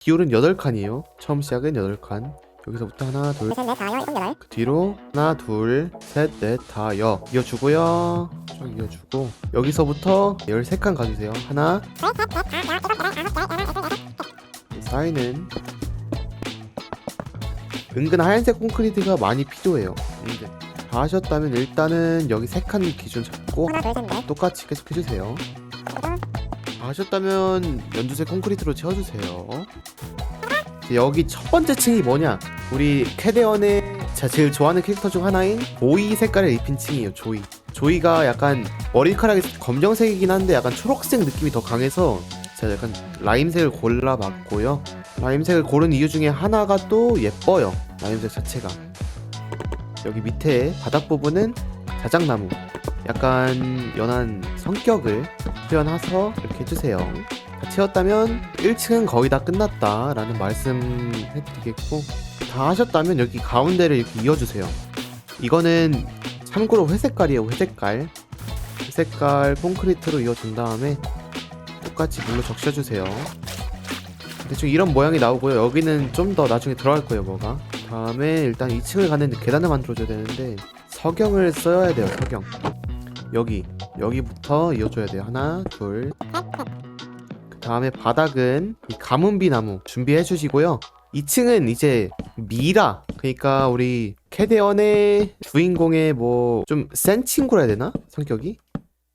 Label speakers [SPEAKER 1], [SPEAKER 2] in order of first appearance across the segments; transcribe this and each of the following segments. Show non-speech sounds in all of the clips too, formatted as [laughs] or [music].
[SPEAKER 1] 기울은 8칸이에요. 처음 시작은 8칸. 여기서부터 하나, 둘,
[SPEAKER 2] 셋, 넷, 다, 여, 일곱, 여덟.
[SPEAKER 1] 그 뒤로 하나, 둘, 셋, 넷, 다, 여. 이어주고요. 쭉 이어주고 여기서부터 13칸 가주세요. 하나. 사이는 은근 하얀색 콘크리트가 많이 필요해요. 이제 다 하셨다면 일단은 여기 3칸 기준 잡고. 똑같이 계속 해주세요. 하셨다면 연두색 콘크리트로 채워주세요. 여기 첫 번째 층이 뭐냐? 우리 제가 제일 좋아하는 캐릭터 중 하나인 조이 색깔을 입힌 층이에요. 조이. 조이가 약간 머리카락이 검정색이긴 한데 약간 초록색 느낌이 더 강해서 제가 약간 라임색을 골라봤고요. 라임색을 고른 이유 중에 하나가 또 예뻐요. 라임색 자체가. 여기 밑에 바닥 부분은 자작나무. 약간 연한 성격을 표현해서 이렇게 해주세요. 다 채웠다면 1층은 거의 다 끝났다라는 말씀 해드리겠고 다 하셨다면 여기 가운데를 이렇게 이어주세요. 이거는 참고로 회색깔이에요. 회색깔. 회색깔 콘크리트로 이어준 다음에 똑같이 물로 적셔주세요. 대충 이런 모양이 나오고요. 여기는 좀 더 나중에 들어갈 거예요, 뭐가. 다음에 일단 2층을 가는 계단을 만들어줘야 되는데 석영을 써야 돼요, 석영. 여기 여기부터 이어줘야 돼요. 하나, 둘. 그 다음에 바닥은 이 가문비 나무 준비해 주시고요. 2층은 이제 미라 그러니까 우리 캐데언의 주인공의 뭐 좀 센 친구라 해야 되나 성격이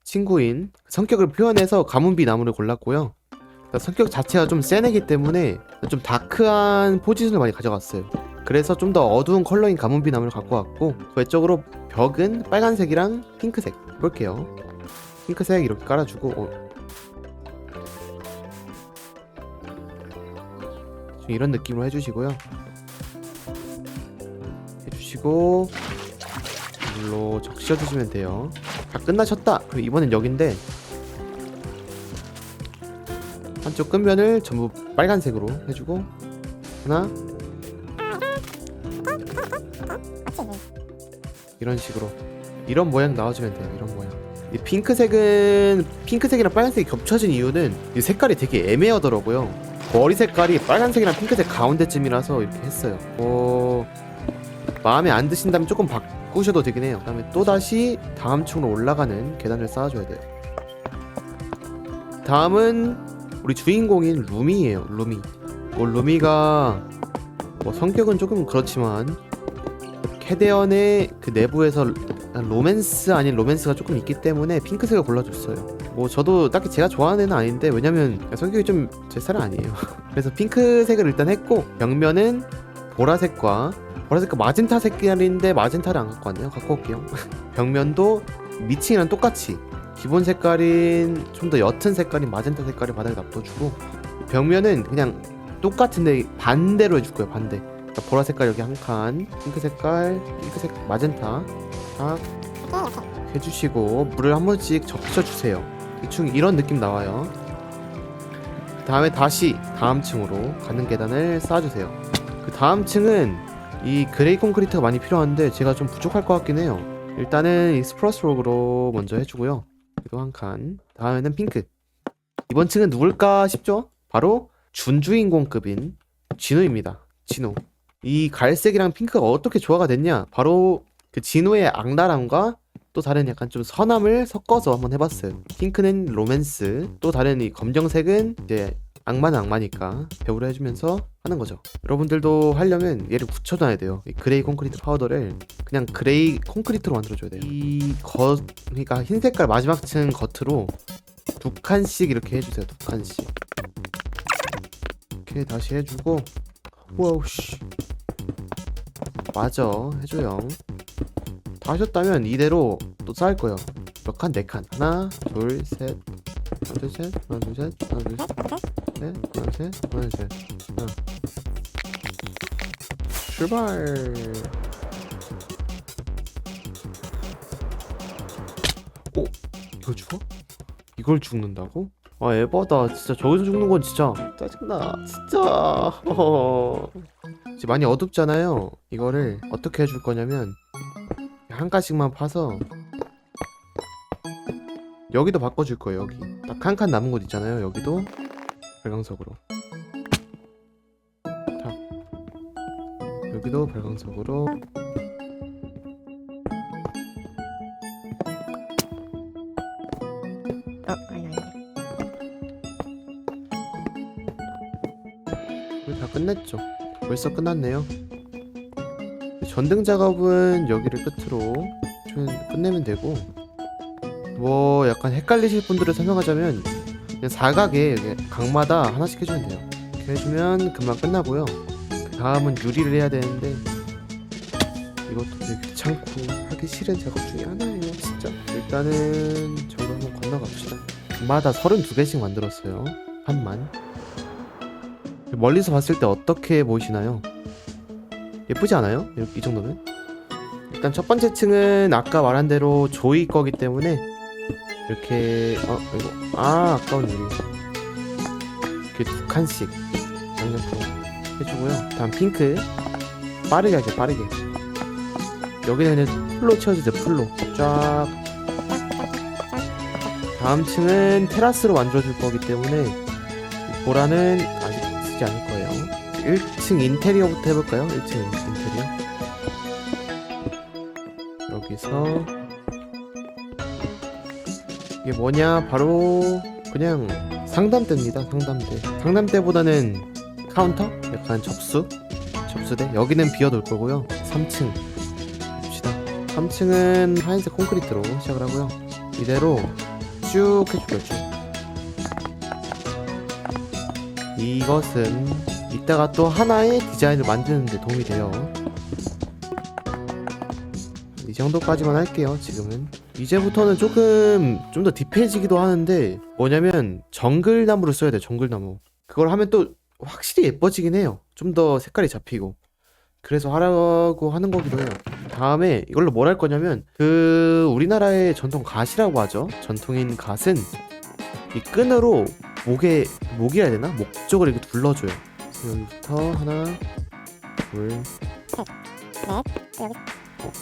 [SPEAKER 1] 친구인 성격을 표현해서 가문비 나무를 골랐고요. 그러니까 성격 자체가 좀 센 애기 때문에 좀 다크한 포지션을 많이 가져갔어요. 그래서 좀 더 어두운 컬러인 가문비 나무를 갖고 왔고 그 외적으로 벽은 빨간색이랑 핑크색 볼게요. 핑크색 이렇게 깔아주고 어. 좀 이런 느낌으로 해주시고요. 해주시고 물로 적셔주시면 돼요. 다 끝나셨다. 그럼 이번엔 여긴데 한쪽 끝면을 전부 빨간색으로 해주고 하나? 이런 식으로 이런 모양 나와주면 돼요 이런 모양. 이 핑크색은 핑크색이랑 빨간색이 겹쳐진 이유는 이 색깔이 되게 애매하더라고요. 머리 색깔이 빨간색이랑 핑크색 가운데쯤이라서 이렇게 했어요. 어... 마음에 안 드신다면 조금 바꾸셔도 되긴 해요. 그 다음에 또다시 다음 층으로 올라가는 계단을 쌓아줘야 돼요. 다음은 우리 주인공인 루미예요 루미. 뭐 루미가 뭐 성격은 조금 그렇지만 캐데언의 그 내부에서 로맨스 아닌 로맨스가 조금 있기 때문에 핑크색을 골라줬어요. 뭐 저도 딱히 제가 좋아하는 애는 아닌데 왜냐면 성격이 좀 제 스타일은 아니에요. [laughs] 그래서 핑크색을 일단 했고 벽면은 보라색과 보라색과 마젠타 색깔인데 마젠타를 안 갖고 왔네요. 갖고 올게요. [laughs] 벽면도 미칭이랑 똑같이 기본 색깔인 좀 더 옅은 색깔인 마젠타 색깔을 바닥에 놔둬주고 벽면은 그냥 똑같은데 반대로 해줄 거예요. 반대. 그러니까 보라 색깔 여기 한 칸, 핑크 색깔, 핑크 색 마젠타 딱
[SPEAKER 2] 이렇게.
[SPEAKER 1] 해주시고 물을 한 번씩 적셔주세요. 대충 이런 느낌 나와요. 다음에 다시 다음 층으로 가는 계단을 쌓아주세요. 그 다음 층은 이 그레이 콘크리트가 많이 필요한데 제가 좀 부족할 것 같긴 해요. 일단은 이 스프러스 록으로 먼저 해주고요. 이거 한 칸. 다음에는 핑크. 이번 층은 누굴까 싶죠? 바로 준주인공급인 진우입니다. 진우. 이 갈색이랑 핑크가 어떻게 조화가 됐냐? 바로 그 진우의 악랄함과 또 다른 약간 좀 선함을 섞어서 한번 해봤어요. 핑크는 로맨스, 또 다른 이 검정색은 이제 악마는 악마니까 배우를 해주면서 하는 거죠. 여러분들도 하려면 얘를 굳혀놔야 돼요. 이 그레이 콘크리트 파우더를 그냥 그레이 콘크리트로 만들어줘야 돼요. 이 겉, 그러니까 흰 색깔 마지막 층 겉으로 두 칸씩 이렇게 해주세요. 두 칸씩. 이렇게 다시 해주고 와우 씨 맞아 해줘요. 다 하셨다면 이대로 또 쌓을 거예요. 몇 칸? 네 칸. 하나, 둘, 셋. 하나, 둘, 셋. 하나, 둘, 셋. 하나, 둘, 셋.
[SPEAKER 2] 셋, 넷.
[SPEAKER 1] 넷. 하나, 셋. 하나, 셋. 하나. 출발. 오, 이걸 죽어? 이걸 죽는다고? 아 에바다 진짜 저기서 죽는 건 진짜 짜증나 진짜 허허. [laughs] 이제 많이 어둡잖아요 이거를 어떻게 해줄 거냐면 한 가지만 파서 여기도 바꿔줄 거예요 여기. 딱 한 칸 남은 곳 있잖아요 여기도. 발광석으로. 여기도 발광석으로.
[SPEAKER 2] 어 아니
[SPEAKER 1] 다 끝냈죠. 벌써 끝났네요. 전등 작업은 여기를 끝으로 좀 끝내면 되고 뭐 약간 헷갈리실 분들을 설명하자면 그냥 사각에 각마다 하나씩 해주면 돼요. 이렇게 해주면 금방 끝나고요. 그 다음은 유리를 해야 되는데 이것도 되게 귀찮고 하기 싫은 작업 중에 하나예요. 진짜 일단은 저로 한번 건너갑시다. 마다 32개씩 만들었어요. 판만. 멀리서 봤을 때 어떻게 보이시나요? 예쁘지 않아요? 이 정도면? 일단 첫 번째 층은 아까 말한 대로 조이 거기 때문에 이렇게 어 이거 아 아까운 유리 이렇게 두 칸씩 양옆으로 해주고요. 다음 핑크 빠르게 할게요 빠르게 여기는 풀로 채워주세요 풀로 쫙 다음 층은 테라스로 만들어줄 거기 때문에 이 보라는 아직 쓰지 않을 거예요. 1층 인테리어부터 해볼까요? 1층 인테리어. 여기서 이게 뭐냐? 바로 그냥 상담대입니다. 상담대. 상담대보다는 카운터? 약간 접수? 접수대? 여기는 비워둘 거고요. 3층 봅시다. 3층은 하얀색 콘크리트로 시작을 하고요. 이대로 쭉 해줄게요. 쭉. 이것은 이따가 또 하나의 디자인을 만드는 데 도움이 돼요. 이 정도까지만 할게요, 지금은. 이제부터는 조금 좀 더 딥해지기도 하는데 뭐냐면 정글나무를 써야 돼요, 정글나무. 그걸 하면 또 확실히 예뻐지긴 해요. 좀 더 색깔이 잡히고. 그래서 하라고 하는 거기도 해요. 다음에 이걸로 뭘 할 거냐면 그 우리나라의 전통 갓이라고 하죠. 전통인 갓은 이 끈으로 목에 목이라 해야 되나? 목 쪽을 이렇게 둘러줘요. 여기부터 하나, 둘, 어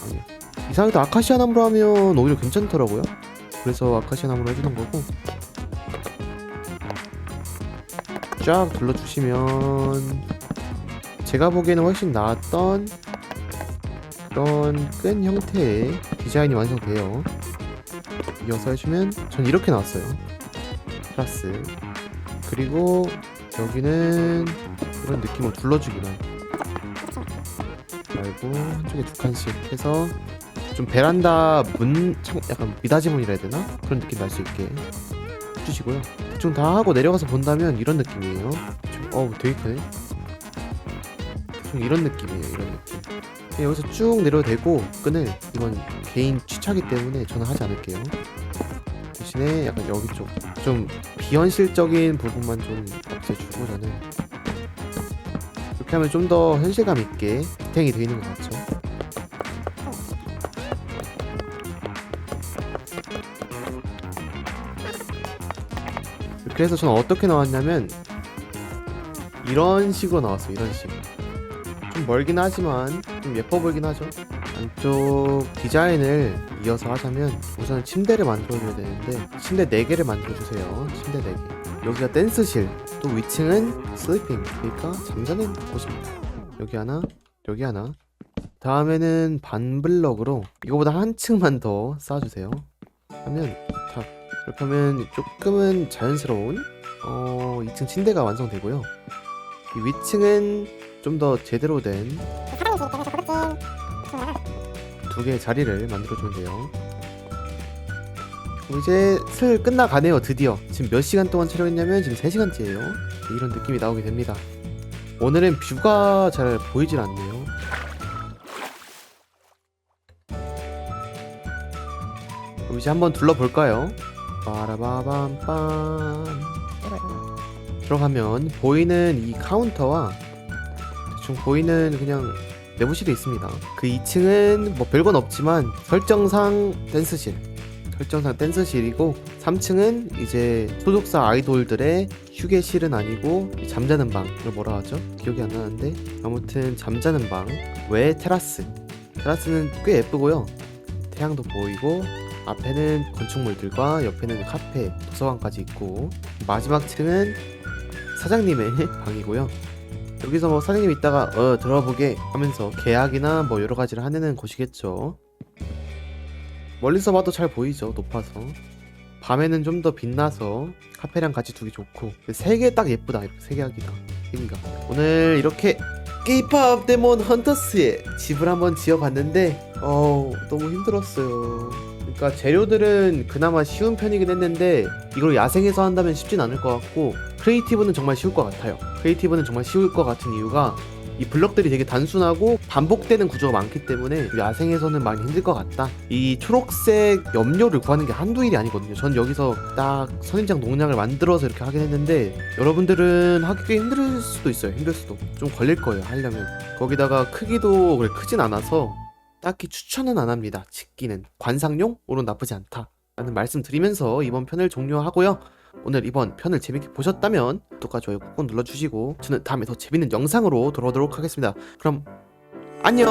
[SPEAKER 1] 아니야. 이상하게도 아카시아 나무로 하면 오히려 괜찮더라고요. 그래서 아카시아 나무로 해주는 거고 쫙 둘러주시면 제가 보기에는 훨씬 나았던 그런 끈 형태의 디자인이 완성돼요. 이어서 해주면 전 이렇게 나왔어요. 플러스 그리고 여기는 이런 느낌으로 둘러주기만. 말고 한쪽에 두 칸씩 해서 좀 베란다 문 창, 약간 미닫이문이라 해야 되나? 그런 느낌 날 수 있게 해주시고요. 대충 다 하고 내려가서 본다면 이런 느낌이에요. 좀, 어우 되게 크네. 좀 이런 느낌이에요 이런 느낌. 그냥 여기서 쭉 내려도 되고 끈을 이건 개인 취차기 때문에 저는 하지 않을게요. 대신에 약간 여기 쪽 좀 비현실적인 부분만 좀 없애주고 저는 이렇게 하면 좀 더 현실감 있게 디탱이 되어 있는 것 같죠? 그래서 저는 어떻게 나왔냐면 이런 식으로 나왔어요 이런 식으로 좀 멀긴 하지만 좀 예뻐 보이긴 하죠. 안쪽 디자인을 이어서 하자면 우선 침대를 만들어줘야 되는데 침대 4개를 만들어주세요. 침대 4개 여기가 댄스실. 또 위층은 슬리핑 그러니까 잠자는 곳입니다. 여기 하나 여기 하나. 다음에는 반블럭으로 이거보다 한 층만 더 쌓아주세요. 하면 탁 이렇게 하면 조금은 자연스러운 어 2층 침대가 완성되고요. 이 위층은 좀 더 제대로 된 두 개의 자리를 만들어주면 돼요. 이제 슬 끝나가네요, 드디어. 지금 몇 시간 동안 촬영했냐면 지금 3시간째예요. 이런 느낌이 나오게 됩니다. 오늘은 뷰가 잘 보이질 않네요. 그럼 이제 한번 둘러볼까요? 빠라바밤빰 들어가면 보이는 이 카운터와 대충 보이는 그냥 내부실이 있습니다. 그 2층은 뭐 별건 없지만 설정상 댄스실. 설정상 댄스실이고 3층은 이제 소속사 아이돌들의 휴게실은 아니고 이 잠자는 방. 이걸 뭐라 하죠? 기억이 안 나는데 아무튼 잠자는 방외 테라스. 테라스는 꽤 예쁘고요. 태양도 보이고 앞에는 건축물들과 옆에는 카페, 도서관까지 있고 마지막 층은 사장님의 [laughs] 방이고요. 여기서 뭐 사장님 있다가 어 들어보게 하면서 계약이나 뭐 여러 가지를 하는 곳이겠죠. 멀리서 봐도 잘 보이죠 높아서. 밤에는 좀 더 빛나서 카페랑 같이 두기 좋고 세 개 딱 예쁘다 이렇게 세 개 하기가 그러니까 오늘 이렇게 K-pop 데몬 헌터스의 집을 한번 지어봤는데 어 너무 힘들었어요. 그러니까 재료들은 그나마 쉬운 편이긴 했는데 이걸 야생에서 한다면 쉽진 않을 것 같고 크리에이티브는 정말 쉬울 것 같아요. 크리에이티브는 정말 쉬울 것 같은 이유가 이 블럭들이 되게 단순하고 반복되는 구조가 많기 때문에 야생에서는 많이 힘들 것 같다. 이 초록색 염료를 구하는 게 한두 일이 아니거든요. 전 여기서 딱 선인장 농약을 만들어서 이렇게 하긴 했는데 여러분들은 하기 꽤 힘들 수도 있어요. 힘들 수도 좀 걸릴 거예요. 하려면 거기다가 크기도 그래 크진 않아서 딱히 추천은 안 합니다. 짓기는 관상용으로는 나쁘지 않다. 라는 말씀 드리면서 이번 편을 종료하고요. 오늘 이번 편을 재밌게 보셨다면 구독과 좋아요 꾹꾹 눌러주시고 저는 다음에 더 재밌는 영상으로 돌아오도록 하겠습니다. 그럼 안녕.